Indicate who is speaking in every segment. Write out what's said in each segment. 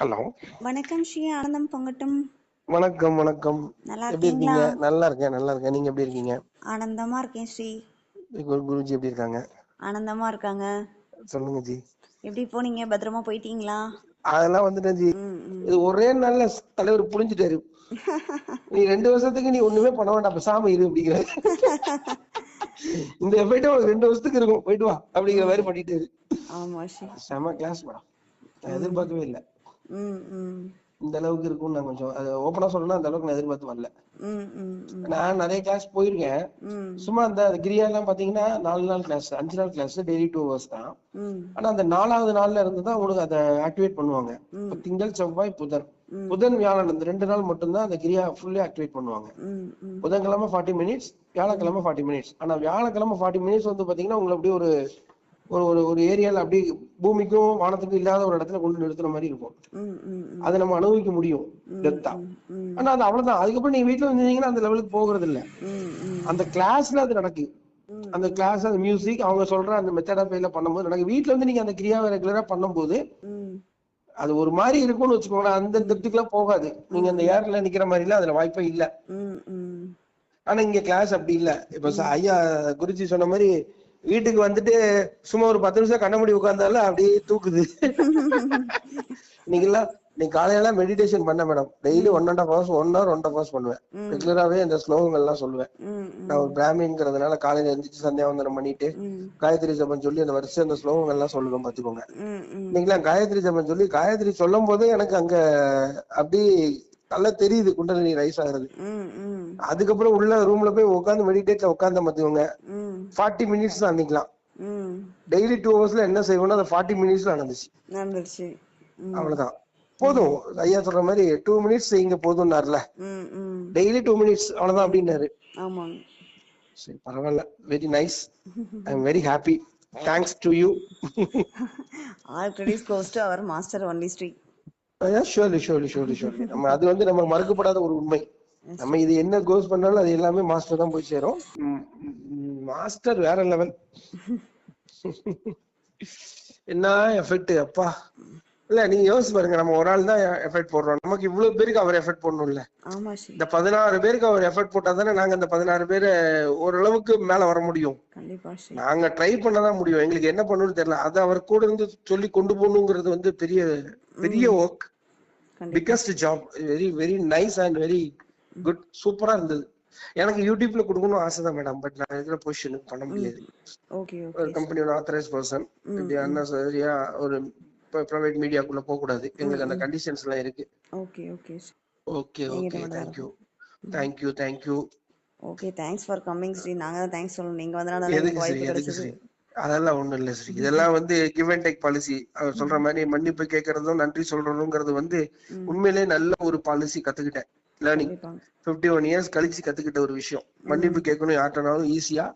Speaker 1: Hello.
Speaker 2: வணக்கம் ஸ்ரீ ஆனந்தம் பொங்கட்டும்.
Speaker 1: வணக்கம் வணக்கம்.
Speaker 2: நல்லா
Speaker 1: எப்படி இருக்கீங்க? நல்லா இருக்கேன் நல்லா இருக்கேன் நீங்க எப்படி இருக்கீங்க?
Speaker 2: ஆனந்தமா இருக்கேன் ஸ்ரீ.
Speaker 1: குரு குருஜி எப்படி இருக்காங்க?
Speaker 2: ஆனந்தமா இருக்காங்க.
Speaker 1: சொல்லுங்க ஜி.
Speaker 2: எப்படி போனீங்க? பத்திரமா போயிட்டீங்களா?
Speaker 1: அதெல்லாம் வந்துட்டேன் ஜி. இது ஒரே நாள்ல தலைவர் புரிஞ்சுட்டாரு நீ ரெண்டு வருஷத்துக்கு நீ ஒண்ணுமே பண்ண வேண்டாம். பேசாம இரு அப்படிங்கிற. இந்த எஃபெக்ட் உனக்கு ரெண்டு வருஷத்துக்கு இருக்கும். போயிட்டு வா அப்படிங்கிற மாதிரி பண்ணிட்டாரு.
Speaker 2: ஆமா ஸ்ரீ.
Speaker 1: செம கிளாஸ் மேடம். எதிர்பார்க்கவே இல்லை. இந்த அளவுக்கு இருக்கும்னு நான் கொஞ்சம் அது ஓப்பனா சொல்லணும்னா அந்த அளவுக்கு நான் எதிர்பார்த்து வரல. நான் நிறைய கிளாஸ் போயிருக்கேன். சும்மா அந்த கிரியா எல்லாம் பாத்தீங்கன்னா நாலு நாள் கிளாஸ் அஞ்சு நாள் கிளாஸ் டெய்லி டூ ஹவர்ஸ் தான். ஆனா அந்த நாலாவது நாள்ல இருந்து தான் உங்களுக்கு அதை ஆக்டிவேட் பண்ணுவாங்க. திங்கள் செவ்வாய் புதன். புதன் வியாழன் இந்த ரெண்டு நாள் மட்டும்தான் அந்த கிரியா ஃபுல்லி ஆக்டிவேட் பண்ணுவாங்க. புதன்கிழமை ஃபார்ட்டி மினிட்ஸ் வியாழக்கிழமை ஃபார்ட்டி மினிட்ஸ் ஆனா வியாழக்கிழமை ஃபார்ட்டி மினிட்ஸ் வந்து பாத்தீங்கன்னா உங்களை அப்படியே ஒரு ஒரு ஒரு ஒரு ஏரியால அப்படியே பூமிக்கும் வானத்துக்கும் இல்லாத ஒரு இடத்துல கொண்டு நிறுத்துற மாதிரி இருக்கும். அதை நம்ம அனுபவிக்க முடியும். டெப்தா ஆனா அது அவ்வளவுதான். அதுக்கப்புறம் நீங்க வீட்டுல வந்தீங்கன்னா அந்த லெவலுக்கு போகிறது இல்ல அந்த கிளாஸ்ல அது நடக்குது.
Speaker 2: ம்.
Speaker 1: அந்த கிளாஸ் அந்த மியூசிக் அவங்க சொல்ற அந்த மெத்தட் ஆஃப் பண்ணும்போது நடக்கு வீட்ல வந்து நீங்க அந்த கிரியாவை ரெகுலரா பண்ணும்போது அது ஒரு மாதிரி இருக்கும்னு வச்சுக்கோங்களேன் அந்த டெப்த்துக்குலாம் போகாது. நீங்க அந்த ஏர்ல நிக்கிற மாதிரி இல்ல. அதுல வாய்ப்பே இல்ல. ஆனா இங்க கிளாஸ் அப்படி இல்ல. இப்ப ஐயா குருஜி சொன்ன மாதிரி வீட்டுக்கு வந்துட்டு சும்மா ஒரு பத்து நிமிஷம் கண்ண மூடி உட்கார்ந்தாலும் அப்படியே தூக்குது. நீங்கெல்லாம் நீ காலையில மெடிடேஷன் பண்ண madam daily one and half hours one hour one hours பண்ணுவேன்.
Speaker 2: ம்.
Speaker 1: ரெகுலராவே இந்த ஸ்லோகங்கள்லாம் சொல்லுவேன். நான் ஒரு பிராமின்ங்கிறதுனால காலையில எந்திரிச்சு சந்தியாவந்தனம் பண்ணிட்டு காயத்ரி ஜபம் சொல்லி அந்த வருஷம் அந்த ஸ்லோகங்கள்லாம் சொல்லுவேன் பாத்துக்கோங்க
Speaker 2: ம் ம்.
Speaker 1: நீங்களா காயத்ரி ஜபம் சொல்லி காயத்ரி சொல்லும் போதே எனக்கு அங்க அப்படி நல்லா தெரியுது குண்டலினி ரைஸ் ஆகுறது. அதுக்கப்புறம் உள்ள ரூம்ல போய் உட்காந்து மெடிடேட்ல உட்காந்த பாத்துக்கோங்க.
Speaker 2: ம்.
Speaker 1: ஃபார்ட்டி மினிட்ஸ் தான் நிக்கலாம்
Speaker 2: ம்.
Speaker 1: டெய்லி டூ ஹவர்ஸ்ல என்ன செய்வோம்னா அந்த ஃபார்ட்டி மினிட்ஸ்ல நடந்துச்சு. அவ்வளவுதான். போதும். ஐயா சொல்ற மாதிரி டூ மினிட்ஸ் செய்யுங்க போதும்னாருல. டெய்லி டூ மினிட்ஸ் அவ்வளவுதான் அப்படின்னாரு. சரி பரவாயில்ல. Very nice I am very happy thanks to you
Speaker 2: all credits goes to our master only Sri
Speaker 1: surely surely surely surely நம்ம அது வந்து நம்ம மறுக்கப்படாத ஒரு உண்மை. நம்ம இது என்ன கோர்ஸ் பண்ணாலும் அது எல்லாமே மாஸ்டர் தான் போய் சேரும். மாஸ்டர் வேற லெவல். என்ன எஃபெக்ட் அப்பா? இல்ல நீங்க யோசிச்சு பாருங்க நம்ம ஒரு ஆள் தான் எஃபெக்ட் போடுறோம். நமக்கு இவ்வளவு பேருக்கு அவர் எஃபெக்ட் போடணும்ல. இந்த பதினாறு பேருக்கு அவர் எஃபெக்ட் போட்டா தானே நாங்க இந்த பதினாறு பேரை ஓரளவுக்கு மேல வர முடியும். நாங்க ட்ரை பண்ணதான் முடியும். எங்களுக்கு என்ன பண்ணணும்னு தெரியல. அது அவர் கூட இருந்து சொல்லி கொண்டு போகணுங்கிறது வந்து பெரிய பெரிய work biggest job very very nice and very good சூப்பரா இருந்தது. எனக்கு யூடியூப்ல கொடுக்கணும் ஆசை தான் மேடம் பட் நான் இருக்கிற பொசிஷனுக்கு பண்ண முடியாது.
Speaker 2: ஓகே
Speaker 1: ஒரு கம்பெனியோட ஆத்தரைஸ் பர்சன் அன்னசரியா ஒரு பிரைவேட் மீடியாக்குள்ள போக கூடாது எங்களுக்கு அந்த கண்டிஷன்ஸ் எல்லாம் இருக்கு.
Speaker 2: Okay okay.
Speaker 1: Okay okay. Thank you thank you thank you
Speaker 2: okay thanks for coming Sri. நாங்க தான் தேங்க்ஸ் சொல்லணும். நீங்க வந்தனால எனக்கு வாய்ப்பு கிடைச்சது.
Speaker 1: அதெல்லாம் ஒண்ணும் இல்ல சரி இதெல்லாம் வந்து கிவ் அண்ட் டேக் பாலிசி சொல்ற மாதிரி மன்னிப்பு கேட்கறதும் நன்றி சொல்றதுங்கிறது வந்து உண்மையிலே நல்ல ஒரு பாலிசி கத்துக்கிட்டேன். லேர்னிங் பிப்டி ஒன் இயர்ஸ் கழிச்சு கத்துக்கிட்ட ஒரு விஷயம். மன்னிப்பு கேட்கணும் யார்ட்டனாலும் ஈஸியா.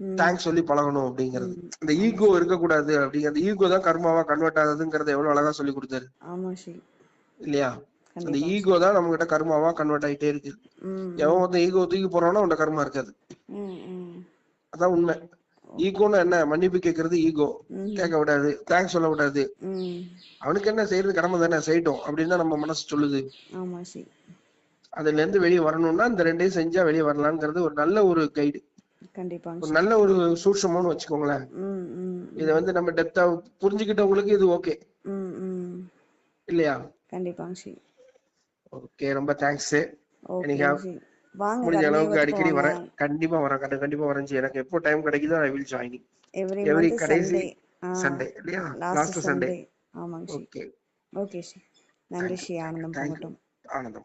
Speaker 1: தேங்க்ஸ் சொல்லி பழகணும் அப்படிங்கிறது. இந்த ஈகோ இருக்கக்கூடாது அப்படிங்கிறது. ஈகோ தான் கர்மாவா கன்வெர்ட் ஆகுதுங்கிறத எவ்வளவு அழகா சொல்லி கொடுத்தாரு. இல்லையா? அந்த ஈகோ தான் நம்ம கிட்ட கர்மாவா கன்வெர்ட் ஆயிட்டே இருக்கு. எவன் வந்து ஈகோ தூக்கி போறானோ அவன் கர்மா இருக்காது. அதான் உண்மை. ஈகோன்னு என்ன? மன்னிப்பு கேட்கறது ஈகோ. கேட்க விடாது. தேங்க்ஸ் சொல்ல விடாது. அவனுக்கு என்ன செய்யறது கடமை தானே. செய்யட்டும் அப்படின்னு நம்ம மனசு சொல்லுது. அதுல இருந்து வெளியே வரணும்னா இந்த ரெண்டையும் செஞ்சா வெளியே வரலாங்கிறது ஒரு நல்ல ஒரு கைடு
Speaker 2: கண்டிப்பாங்க
Speaker 1: நல்ல ஒரு சூட்சமோன்னு வச்சுக்கோங்களேன். இதை வந்து நம்ம டெப்தா புரிஞ்சுக்கிட்டவங்களுக்கு இது ஓகே இல்லையா?
Speaker 2: கண்டிப்பாங்க
Speaker 1: ஓகே ரொம்ப தேங்க்ஸ் முடிஞ்ச அளவுக்கு அடிக்கடி வரேன். கண்டிப்பா வரேன் கண்டி- கண்டிப்பா வரேன். எனக்கு எப்போ டைம் கிடைக்குதோ ஐ வில் ஜாயினிங்
Speaker 2: எவ்ரி
Speaker 1: கடைசி
Speaker 2: சண்டே
Speaker 1: இல்லையா?
Speaker 2: லாஸ்ட்
Speaker 1: சண்டே
Speaker 2: ஆமாங்க
Speaker 1: ஓகே
Speaker 2: ஓகே நன்றி ஆனந்தம்
Speaker 1: ஆனந்தம்.